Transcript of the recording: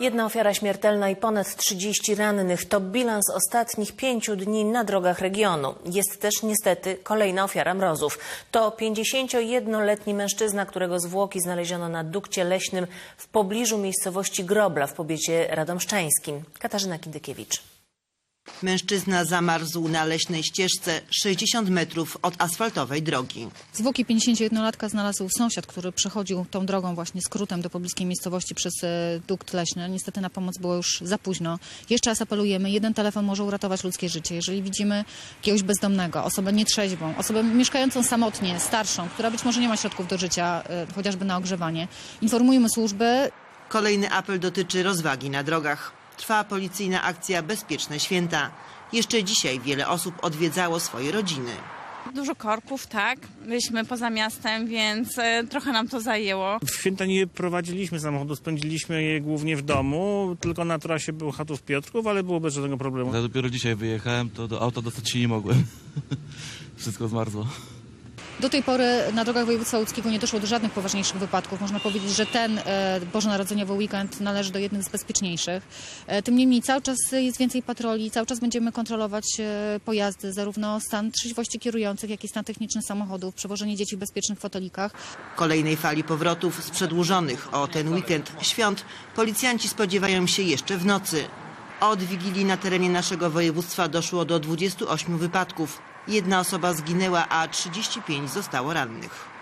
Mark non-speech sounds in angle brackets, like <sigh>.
Jedna ofiara śmiertelna i ponad 30 rannych to bilans ostatnich pięciu dni na drogach regionu. Jest też niestety kolejna ofiara mrozów. To 51-letni mężczyzna, którego zwłoki znaleziono na dukcie leśnym w pobliżu miejscowości Grobla w powiecie radomszczańskim. Katarzyna Kindykiewicz. Mężczyzna zamarzł na leśnej ścieżce 60 metrów od asfaltowej drogi. Zwłoki 51-latka znalazł sąsiad, który przechodził tą drogą właśnie skrótem do pobliskiej miejscowości przez e, dukt leśny. Niestety na pomoc było już za późno. Jeszcze raz apelujemy, jeden telefon może uratować ludzkie życie. Jeżeli widzimy jakiegoś bezdomnego, osobę nietrzeźwą, osobę mieszkającą samotnie, starszą, która być może nie ma środków do życia, e, chociażby na ogrzewanie, informujmy służby, Kolejny apel dotyczy rozwagi na drogach. Trwa policyjna akcja Bezpieczne Święta. Jeszcze dzisiaj wiele osób odwiedzało swoje rodziny. Dużo korków, tak. Byliśmy poza miastem, więc e, trochę nam to zajęło. W święta nie prowadziliśmy samochodu, spędziliśmy je głównie w domu, tylko na trasie był Chatów Piotrków, ale było bez żadnego problemu. Ja dopiero dzisiaj wyjechałem, to do auta dostać się nie mogłem. <laughs> Wszystko zmarzło. Do tej pory na drogach województwa łódzkiego nie doszło do żadnych poważniejszych wypadków. Można powiedzieć, że ten e, bożonarodzeniowy weekend należy do jednych z bezpieczniejszych. E, tym niemniej cały czas jest więcej patroli, cały czas będziemy kontrolować e, pojazdy, zarówno stan trzeźwości kierujących, jak i stan techniczny samochodów, przewożenie dzieci w bezpiecznych fotelikach. Kolejnej fali powrotów z przedłużonych o ten weekend świąt policjanci spodziewają się jeszcze w nocy. Od Wigilii na terenie naszego województwa doszło do 28 wypadków. Jedna osoba zginęła, a 35 zostało rannych.